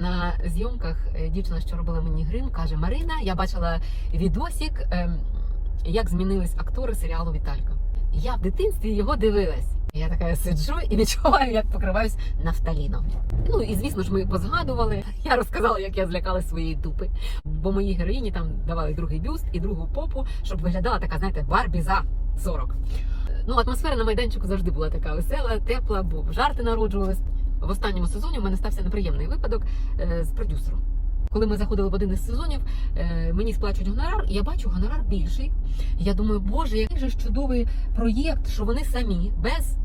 на зйомках е, дівчина, що робила мені грим, каже: Марина, я бачила відосік, ем, як змінились актори серіалу Віталька. Я в дитинстві його дивилась. Я така сиджу і відчуваю, як покриваюсь нафталіном. Ну і звісно ж, ми позгадували. Я розказала, як я злякалась своєї дупи. Бо моїй героїні там давали другий бюст і другу попу, щоб виглядала така, знаєте, Барбі за 40. Ну, атмосфера на майданчику завжди була така весела, тепла, бо жарти народжувались. В останньому сезоні у мене стався неприємний випадок е, з продюсером. Коли ми заходили в один із сезонів, е, мені сплачують гонорар, і я бачу гонорар більший. Я думаю, боже, який же чудовий проєкт, що вони самі без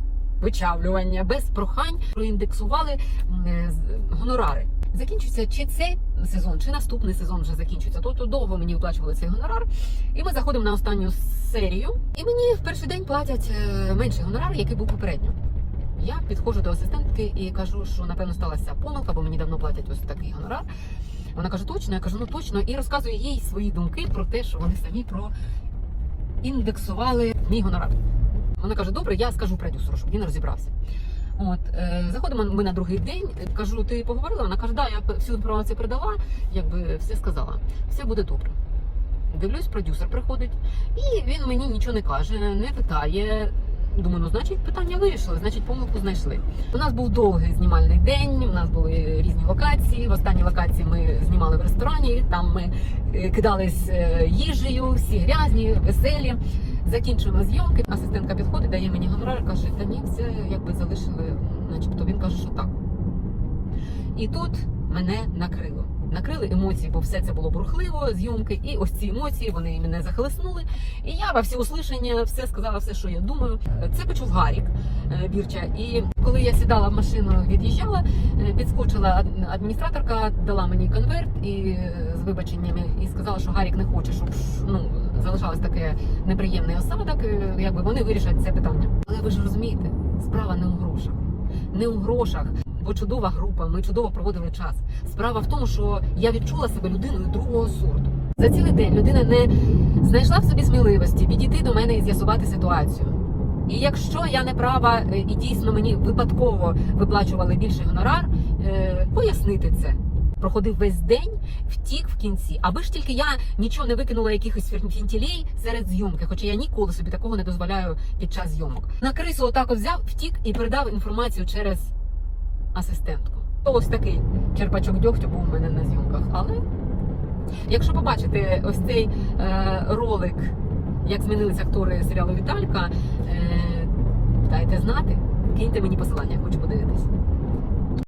вичавлювання, без прохань проіндексували е, гонорари. Закінчується чи цей сезон, чи наступний сезон вже закінчується. Тобто довго мені виплачували цей гонорар. І ми заходимо на останню серію. І мені в перший день платять менший гонорар, який був попередньо. Я підходжу до асистентки і кажу, що напевно сталася помилка, бо мені давно платять ось такий гонорар. Вона каже, точно, я кажу, ну точно, і розказую їй свої думки про те, що вони самі проіндексували мій гонорар. Вона каже, добре, я скажу продюсеру, щоб він розібрався. От е, заходимо ми на другий день. Кажу, ти поговорила? Вона каже, да, я всю інформацію передала, якби все сказала. Все буде добре. Дивлюсь, продюсер приходить, і він мені нічого не каже, не питає. Думаю, ну значить питання вирішили, значить помилку знайшли. У нас був довгий знімальний день. У нас були різні локації. В останній локації ми знімали в ресторані. Там ми е, кидались е, їжею, всі грязні, веселі. Закінчуємо зйомки. Асистентка підходить, дає мені гонорар, каже, та ні, все якби залишили, начебто він каже, що так. І тут мене накрило. Накрили емоції, бо все це було бурхливо, зйомки, і ось ці емоції вони мене захлеснули. І я во всі услышання все сказала, все, що я думаю. Це почув Гарік е, Бірча. І коли я сідала в машину, від'їжджала, е, підскочила ад- адміністраторка, дала мені конверт і е, з вибаченнями і сказала, що Гарік не хоче, щоб ну залишалось таке неприємний осадок. Якби вони вирішать це питання. Але ви ж розумієте, справа не у грошах, не у грошах. Бо чудова група, ми чудово проводили час. Справа в тому, що я відчула себе людиною другого сорту. За цілий день людина не знайшла в собі сміливості підійти до мене і з'ясувати ситуацію. І якщо я не права е, і дійсно мені випадково виплачували більший гонорар, е, пояснити це. Проходив весь день, втік в кінці, аби ж тільки я нічого не викинула якихось фінтілей серед зйомки, хоча я ніколи собі такого не дозволяю під час зйомок. На крису отак от взяв, втік і передав інформацію через асистентку. То ось такий черпачок дьогтю був у мене на зйомках. Але якщо побачите ось цей е, ролик, як змінилися актори серіалу Віталька, е, дайте знати, киньте мені посилання, хочу подивитись.